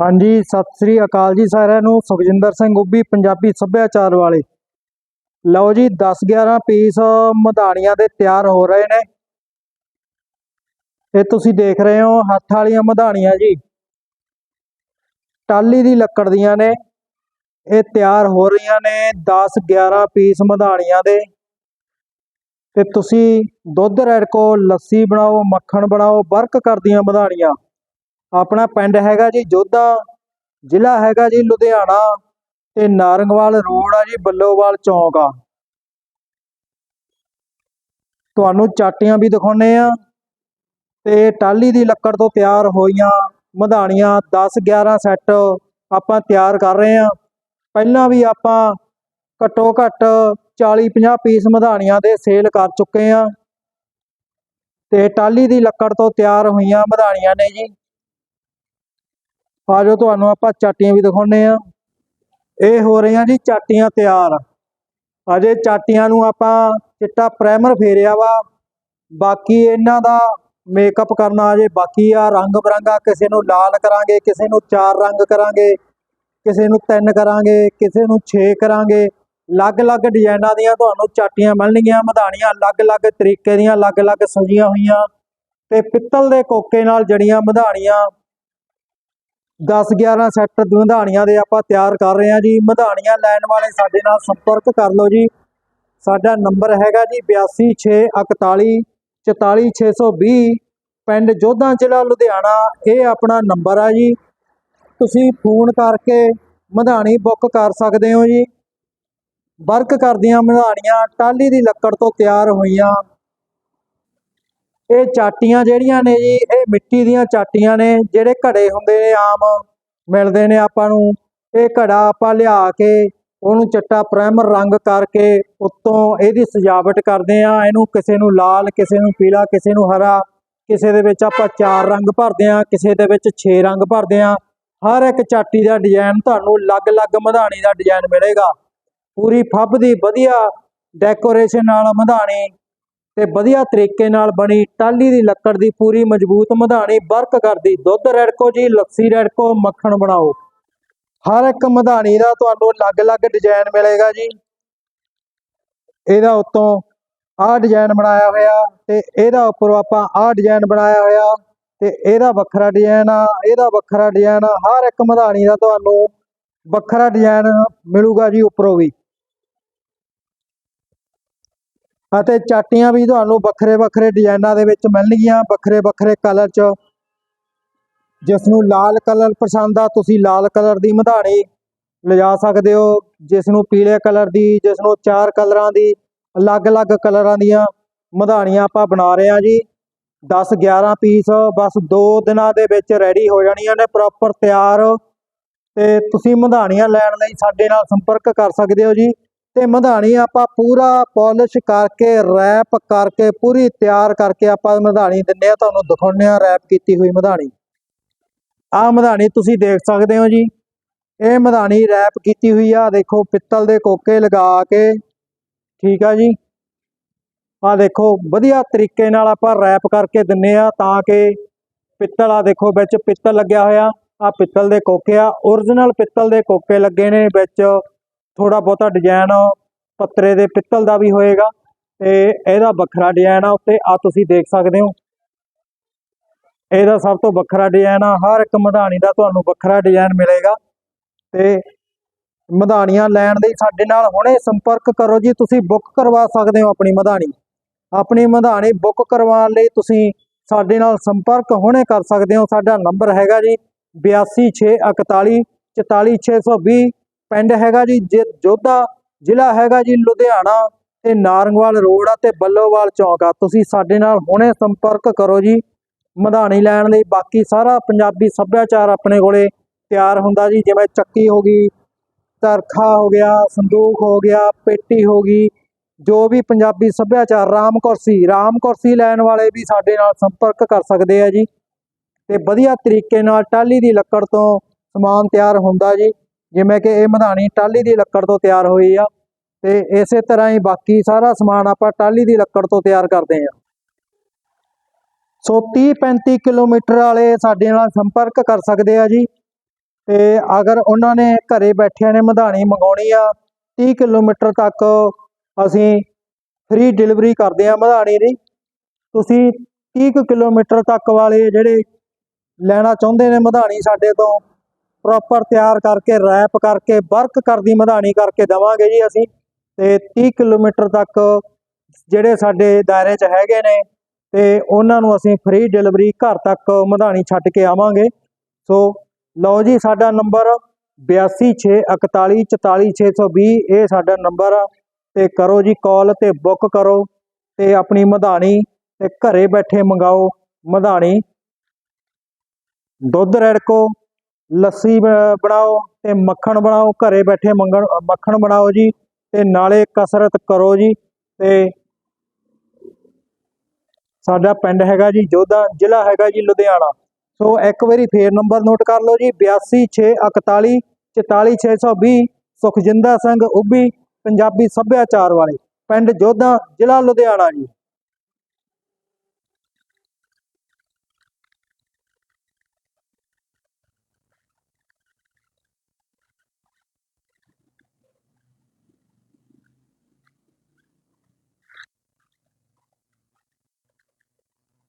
ਹਾਂਜੀ, ਸਤਿ ਸ੍ਰੀ ਅਕਾਲ ਜੀ ਸਾਰਿਆਂ ਨੂੰ। ਸੁਖਜਿੰਦਰ ਸਿੰਘ ਉੱਭੀ, ਪੰਜਾਬੀ ਸੱਭਿਆਚਾਰ ਵਾਲੇ। ਲਓ ਜੀ 10 11 ਪੀਸ ਮਧਾਣੀਆਂ ਦੇ ਤਿਆਰ ਹੋ ਰਹੇ ਨੇ। ਇਹ ਤੁਸੀਂ ਦੇਖ ਰਹੇ ਹੋ, ਹੱਥ ਵਾਲੀਆਂ ਮਧਾਣੀਆਂ ਜੀ। ਟਾਲੀ ਦੀ ਲੱਕੜ ਦੀਆਂ ਨੇ। ਇਹ ਤਿਆਰ ਹੋ ਰਹੀਆਂ ਨੇ 10 11 ਪੀਸ ਮਧਾਣੀਆਂ ਦੇ। ਤੇ ਤੁਸੀਂ ਦੁੱਧ ਰੜਕੋ ਲੱਸੀ ਬਣਾਓ, ਮੱਖਣ ਬਣਾਓ, ਵਰਕ ਕਰਦੀਆਂ ਮਧਾਣੀਆਂ। ਆਪਣਾ ਪਿੰਡ ਹੈਗਾ ਜੀ ਜੋਧਾ, ਜ਼ਿਲ੍ਹਾ ਹੈਗਾ ਜੀ ਲੁਧਿਆਣਾ ਤੇ ਨਾਰੰਗਵਾਲ ਰੋਡ ਆ ਜੀ ਬੱਲੋਵਾਲ ਚੌਂਕ ਆ। ਤੁਹਾਨੂੰ ਚਾਟੀਆਂ ਵੀ ਦਿਖਾਉਨੇ ਆ ਤੇ ਟਾਲੀ ਦੀ ਲੱਕੜ ਤੋਂ ਤਿਆਰ ਹੋਈਆਂ ਮਧਾਣੀਆਂ 10 11 ਸੈੱਟ ਆਪਾਂ ਤਿਆਰ ਕਰ ਰਹੇ ਆ। ਪਹਿਲਾਂ ਵੀ ਆਪਾਂ ਘੱਟੋ ਘੱਟ 40 50 ਪੀਸ ਮਧਾਣੀਆਂ ਦੇ ਸੇਲ ਕਰ ਚੁੱਕੇ ਆ। ਤੇ ਟਾਲੀ ਦੀ ਲੱਕੜ ਤੋਂ ਤਿਆਰ ਹੋਈਆਂ ਮਧਾਣੀਆਂ ਨੇ ਜੀ। ਆਜੋ ਤੁਹਾਨੂੰ ਆਪਾਂ ਚਾਟੀਆਂ ਵੀ ਦਿਖਾਉਨੇ ਆ ਇਹ ਹੋ ਰਹੀਆਂ ਜੀ ਚਾਟੀਆਂ ਤਿਆਰ। ਅਜੇ ਚਾਟੀਆਂ ਨੂੰ ਆਪਾਂ ਚਿੱਟਾ ਪ੍ਰਾਈਮਰ ਫੇਰਿਆ ਵਾ। ਬਾਕੀ ਇਹਨਾਂ ਦਾ ਮੇਕਅਪ ਕਰਨਾ ਅਜੇ ਬਾਕੀ ਆ। ਰੰਗ ਬਰੰਗਾ ਕਿਸੇ ਨੂੰ ਲਾਲ ਕਰਾਂਗੇ, ਕਿਸੇ ਨੂੰ ਚਾਰ ਰੰਗ ਕਰਾਂਗੇ, ਕਿਸੇ ਨੂੰ ਤਿੰਨ ਕਰਾਂਗੇ, ਕਿਸੇ ਨੂੰ 6 ਕਰਾਂਗੇ। ਅਲੱਗ-ਅਲੱਗ ਡਿਜ਼ਾਈਨਾਂ ਦੀਆਂ ਤੁਹਾਨੂੰ ਚਾਟੀਆਂ ਮਿਲਣਗੀਆਂ, ਮਧਾਣੀਆਂ ਅਲੱਗ-ਅਲੱਗ ਤਰੀਕੇ ਦੀਆਂ, ਅਲੱਗ-ਅਲੱਗ ਸਜੀਆਂ ਹੋਈਆਂ। ਤੇ ਪਿੱਤਲ ਦੇ ਕੋਕੇ ਨਾਲ ਜੜੀਆਂ ਮਧਾਣੀਆਂ 10 11 ਸੈੱਟ ਮਧਾਣੀਆਂ ਦੇ ਆਪਾਂ ਤਿਆਰ ਕਰ ਰਹੇ ਹਾਂ ਜੀ। ਮਧਾਣੀਆਂ ਲੈਣ ਵਾਲੇ ਸਾਡੇ ਨਾਲ ਸੰਪਰਕ ਕਰ ਲਓ ਜੀ। ਸਾਡਾ ਨੰਬਰ ਹੈਗਾ ਜੀ 8261 44620 ਪਿੰਡ ਜੋਧਾ ਜ਼ਿਲ੍ਹਾ ਲੁਧਿਆਣਾ। ਇਹ ਆਪਣਾ ਨੰਬਰ ਆ ਜੀ। ਤੁਸੀਂ ਫੋਨ ਕਰਕੇ ਮਧਾਣੀ ਬੁੱਕ ਕਰ ਸਕਦੇ ਹੋ ਜੀ। ਵਰਕ ਕਰਦੀਆਂ ਮਧਾਣੀਆਂ ਟਾਲੀ ਦੀ ਲੱਕੜ ਤੋਂ ਤਿਆਰ ਹੋਈਆਂ। ਇਹ ਚਾਟੀਆਂ ਜਿਹੜੀਆਂ ਨੇ ਜੀ, ਇਹ ਮਿੱਟੀ ਦੀਆਂ ਚਾਟੀਆਂ ਨੇ, ਜਿਹੜੇ ਘੜੇ ਹੁੰਦੇ ਨੇ ਆਮ, ਮਿਲਦੇ ਨੇ ਆਪਾਂ ਨੂੰ। ਇਹ ਘੜਾ ਆਪਾਂ ਲਿਆ ਕੇ ਉਹਨੂੰ ਚਿੱਟਾ ਪ੍ਰਾਈਮਰ ਰੰਗ ਕਰਕੇ ਉੱਤੋਂ ਇਹਦੀ ਸਜਾਵਟ ਕਰਦੇ ਆ ਇਹਨੂੰ ਕਿਸੇ ਨੂੰ ਲਾਲ, ਕਿਸੇ ਨੂੰ ਪੀਲਾ, ਕਿਸੇ ਨੂੰ ਹਰਾ, ਕਿਸੇ ਦੇ ਵਿੱਚ ਆਪਾਂ ਚਾਰ ਰੰਗ ਭਰਦੇ ਆ ਕਿਸੇ ਦੇ ਵਿੱਚ 6 ਰੰਗ ਭਰਦੇ ਆ ਹਰ ਇੱਕ ਚਾਟੀ ਦਾ ਡਿਜ਼ਾਈਨ ਤੁਹਾਨੂੰ ਅਲੱਗ-ਅਲੱਗ ਮਧਾਣੀ ਦਾ ਡਿਜ਼ਾਈਨ ਮਿਲੇਗਾ। ਪੂਰੀ ਫੱਬ ਦੀ ਵਧੀਆ ਡੈਕੋਰੇਸ਼ਨ ਨਾਲ ਮਧਾਣੀ ਤੇ ਵਧੀਆ ਤਰੀਕੇ ਨਾਲ ਬਣੀ ਟਾਲੀ ਦੀ ਲੱਕੜ ਦੀ ਪੂਰੀ ਮਜ਼ਬੂਤ ਮਧਾਣੀ ਵਰਕ ਕਰਦੀ। ਦੁੱਧ ਰੜਕੋ ਜੀ, ਲੱਸੀ ਰੜਕੋ ਮੱਖਣ ਬਣਾਓ। ਹਰ ਇੱਕ ਮਧਾਣੀ ਦਾ ਤੁਹਾਨੂੰ ਅਲੱਗ-ਅਲੱਗ ਡਿਜ਼ਾਈਨ ਮਿਲੇਗਾ ਜੀ। ਇਹਦਾ ਉੱਤੋਂ ਆਹ ਡਿਜ਼ਾਈਨ ਬਣਾਇਆ ਹੋਇਆ ਤੇ ਇਹਦਾ ਉੱਪਰੋਂ ਆਪਾਂ ਆਹ ਡਿਜ਼ਾਈਨ ਬਣਾਇਆ ਹੋਇਆ ਤੇ ਇਹਦਾ ਵੱਖਰਾ ਡਿਜ਼ਾਈਨ ਆ, ਇਹਦਾ ਵੱਖਰਾ ਡਿਜ਼ਾਈਨ ਆ। ਹਰ ਇੱਕ ਮਧਾਣੀ ਦਾ ਤੁਹਾਨੂੰ ਵੱਖਰਾ ਡਿਜ਼ਾਈਨ ਮਿਲੂਗਾ ਜੀ ਉੱਪਰੋਂ ਵੀ। ਅਤੇ ਚਾਟੀਆਂ ਵੀ ਤੁਹਾਨੂੰ ਵੱਖਰੇ ਵੱਖਰੇ ਡਿਜ਼ਾਈਨਾਂ ਦੇ ਵਿੱਚ ਮਿਲਣਗੀਆਂ, ਵੱਖਰੇ ਵੱਖਰੇ ਕਲਰ 'ਚ। ਜਿਸ ਨੂੰ ਲਾਲ ਕਲਰ ਪਸੰਦ ਆ, ਤੁਸੀਂ ਲਾਲ ਕਲਰ ਦੀ ਮਧਾਣੀ ਲਿਜਾ ਸਕਦੇ ਹੋ। ਜਿਸ ਨੂੰ ਪੀਲੇ ਕਲਰ ਦੀ ਜਿਸ ਨੂੰ ਚਾਰ ਕਲਰਾਂ ਦੀ, ਅਲੱਗ-ਅਲੱਗ ਕਲਰਾਂ ਦੀਆਂ ਮਧਾਣੀਆਂ ਆਪਾਂ ਬਣਾ ਰਹੇ ਹਾਂ ਜੀ। 10 11 ਪੀਸ, ਬਸ 2 ਦਿਨਾਂ ਦੇ ਵਿੱਚ ਰੈਡੀ ਹੋ ਜਾਣੀਆਂ ਨੇ ਪ੍ਰੋਪਰ ਤਿਆਰ। ਤੇ ਤੁਸੀਂ ਮਧਾਣੀਆਂ ਲੈਣ ਲਈ ਸਾਡੇ ਨਾਲ ਸੰਪਰਕ ਕਰ ਸਕਦੇ ਹੋ ਜੀ। ਤੇ ਮਧਾਣੀ ਆਪਾਂ ਪੂਰਾ ਪਾਲਿਸ਼ ਕਰਕੇ ਰੈਪ ਕਰਕੇ, ਪੂਰੀ ਤਿਆਰ ਕਰਕੇ ਆਪਾਂ ਮਧਾਣੀ ਦਿੰਨੇ ਆ। ਤੁਹਾਨੂੰ ਦਿਖਾਉਂਦੇ ਆ ਰੈਪ ਕੀਤੀ ਹੋਈ ਮਧਾਣੀ। ਆਹ ਮਧਾਣੀ ਤੁਸੀਂ ਦੇਖ ਸਕਦੇ ਹੋ ਜੀ। ਇਹ ਮਧਾਣੀ ਰੈਪ ਕੀਤੀ ਹੋਈ ਆ। ਦੇਖੋ, ਪਿੱਤਲ ਦੇ ਕੋਕੇ ਲਗਾ ਕੇ। ਠੀਕ ਆ ਜੀ। ਆਹ ਦੇਖੋ, ਵਧੀਆ ਤਰੀਕੇ ਨਾਲ ਆਪਾਂ ਰੈਪ ਕਰਕੇ ਦਿੰਨੇ ਆ ਤਾਂ ਕਿ ਪਿੱਤਲ ਆ ਦੇਖੋ, ਵਿੱਚ ਪਿੱਤਲ ਲੱਗਿਆ ਹੋਇਆ। ਆ ਪਿੱਤਲ ਦੇ ਕੋਕੇ ਆ। origignal ਪਿੱਤਲ ਦੇ ਕੋਕੇ ਲੱਗੇ ਨੇ ਵਿੱਚ। ਥੋੜਾ ਬਹੁਤਾ ਡਿਜ਼ਾਈਨ ਪੱਤਰੇ ਦੇ ਪਿੱਤਲ ਦਾ ਵੀ ਹੋਏਗਾ ਤੇ ਇਹਦਾ ਵੱਖਰਾ ਡਿਜ਼ਾਈਨ ਆ ਉੱਤੇ ਆ ਤੁਸੀਂ ਦੇਖ ਸਕਦੇ ਹੋ। ਇਹਦਾ ਸਭ ਤੋਂ ਵੱਖਰਾ ਡਿਜ਼ਾਈਨ ਆ, ਹਰ ਇੱਕ ਮਧਾਣੀ ਦਾ ਤੁਹਾਨੂੰ ਵੱਖਰਾ ਡਿਜ਼ਾਈਨ ਮਿਲੇਗਾ ਤੇ ਮਧਾਣੀਆਂ ਲੈਣ ਲਈ ਸਾਡੇ ਨਾਲ ਹੁਣੇ ਸੰਪਰਕ ਕਰੋ ਜੀ, ਤੁਸੀਂ ਬੁੱਕ ਕਰਵਾ ਸਕਦੇ ਹੋ ਆਪਣੀ ਮਧਾਣੀ। ਆਪਣੀ ਮਧਾਣੀ ਬੁੱਕ ਕਰਵਾਉਣ ਲਈ ਤੁਸੀਂ ਸਾਡੇ ਨਾਲ ਸੰਪਰਕ ਹੁਣੇ ਕਰ ਸਕਦੇ ਹੋ। ਸਾਡਾ ਨੰਬਰ ਹੈਗਾ ਜੀ 8261 44620 ਪਿੰਡ ਹੈਗਾ ਜੀ, ਜ- ਜੋਧਾ ਜ਼ਿਲ੍ਹਾ ਹੈਗਾ ਜੀ ਲੁਧਿਆਣਾ ਤੇ ਨਾਰੰਗਵਾਲ ਰੋਡ ਆ ਤੇ ਬੱਲੋਵਾਲ ਚੌਂਕ ਆ। ਤੁਸੀਂ ਸਾਡੇ ਨਾਲ ਹੁਣੇ ਸੰਪਰਕ ਕਰੋ ਜੀ, ਮਧਾਣੀ ਲੈਣ ਲਈ। ਬਾਕੀ ਸਾਰਾ ਪੰਜਾਬੀ ਸੱਭਿਆਚਾਰ ਆਪਣੇ ਕੋਲੇ ਤਿਆਰ ਹੁੰਦਾ ਜੀ, ਜਿਵੇਂ ਚੱਕੀ ਹੋ ਗਈ ਤਰਖਾ ਹੋ ਗਿਆ ਸੰਦੂਕ ਹੋ ਗਿਆ, ਪੇਟੀ ਹੋ ਗਈ, ਜੋ ਵੀ ਪੰਜਾਬੀ ਸੱਭਿਆਚਾਰ, ਰਾਮ ਕੁਰਸੀ ਰਾਮ ਕੁਰਸੀ ਲੈਣ ਵਾਲੇ ਵੀ ਸਾਡੇ ਨਾਲ ਸੰਪਰਕ ਕਰ ਸਕਦੇ ਆ ਜੀ। ਤੇ ਵਧੀਆ ਤਰੀਕੇ ਨਾਲ ਟਾਲੀ ਦੀ ਲੱਕੜ ਤੋਂ ਸਮਾਨ ਤਿਆਰ ਹੁੰਦਾ ਜੀ। ਜਿਵੇਂ ਕਿ ਇਹ ਮਧਾਣੀ ਟਾਲੀ ਦੀ ਲੱਕੜ ਤੋਂ ਤਿਆਰ ਹੋਈ ਆ ਤੇ ਇਸੇ ਤਰ੍ਹਾਂ ਹੀ ਬਾਕੀ ਸਾਰਾ ਸਮਾਨ ਆਪਾਂ ਟਾਲੀ ਦੀ ਲੱਕੜ ਤੋਂ ਤਿਆਰ ਕਰਦੇ ਆ ਸੋ 30 35 ਕਿਲੋਮੀਟਰ ਵਾਲੇ ਸਾਡੇ ਨਾਲ ਸੰਪਰਕ ਕਰ ਸਕਦੇ ਆ ਜੀ। ਤੇ ਅਗਰ ਉਹਨਾਂ ਨੇ ਘਰੇ ਬੈਠਿਆਂ ਨੇ ਮਧਾਣੀ ਮੰਗਾਉਣੀ ਆ 30 ਕਿਲੋਮੀਟਰ ਤੱਕ ਅਸੀਂ ਫ੍ਰੀ ਡਿਲੀਵਰੀ ਕਰਦੇ ਆ ਮਧਾਣੀ ਦੀ। ਤੁਸੀਂ 30 ਕੁ ਕਿਲੋਮੀਟਰ ਤੱਕ ਵਾਲੇ ਜਿਹੜੇ ਲੈਣਾ ਚਾਹੁੰਦੇ ਨੇ ਮਧਾਣੀ ਸਾਡੇ ਤੋਂ ਪ੍ਰੋਪਰ ਤਿਆਰ ਕਰਕੇ ਰੈਪ ਕਰਕੇ ਵਰਕ ਕਰਦੀ, ਮਧਾਣੀ ਕਰਕੇ ਦਵਾਂਗੇ ਜੀ ਅਸੀਂ। ਤੇ 30 ਕਿਲੋਮੀਟਰ ਤੱਕ ਜਿਹੜੇ ਸਾਡੇ ਦਾਇਰੇ 'ਚ ਹੈਗੇ ਨੇ, ਤੇ ਉਹਨਾਂ ਨੂੰ ਅਸੀਂ ਫ੍ਰੀ ਡਿਲੀਵਰੀ ਘਰ ਤੱਕ ਮਧਾਣੀ ਛੱਡ ਕੇ ਆਵਾਂਗੇ। ਸੋ, ਲਓ ਜੀ ਸਾਡਾ ਨੰਬਰ 8264144620 ਇਹ ਸਾਡਾ ਨੰਬਰ ਆ। ਤੇ ਕਰੋ ਜੀ ਕਾਲ ਤੇ ਬੁੱਕ ਕਰੋ ਤੇ ਆਪਣੀ ਮਧਾਣੀ ਤੇ ਘਰੇ ਬੈਠੇ ਮੰਗਾਓ। ਮਧਾਣੀ, ਦੁੱਧ ਰੜਕੋ ਲੱਸੀ ਬ- ਬਣਾਓ ਤੇ ਮੱਖਣ ਬਣਾਓ, ਘਰੇ ਬੈਠੇ ਮੰਗਣ ਮੱਖਣ ਬਣਾਓ ਜੀ ਤੇ ਨਾਲੇ ਕਸਰਤ ਕਰੋ ਜੀ ਤੇ ਸਾਡਾ ਪਿੰਡ ਹੈਗਾ ਜੀ ਜੋਧਾ ਜ਼ਿਲ੍ਹਾ ਹੈਗਾ ਜੀ ਲੁਧਿਆਣਾ। ਸੋ ਇੱਕ ਵਾਰੀ ਫੇਰ ਨੰਬਰ ਨੋਟ ਕਰ ਲਓ ਜੀ 826414 44620 ਸੁਖਜਿੰਦਰ ਸਿੰਘ ਉੱਭੀ, ਪੰਜਾਬੀ ਸੱਭਿਆਚਾਰ ਵਾਲੇ, ਪਿੰਡ ਜੋਧਾ ਜ਼ਿਲ੍ਹਾ ਲੁਧਿਆਣਾ ਜੀ।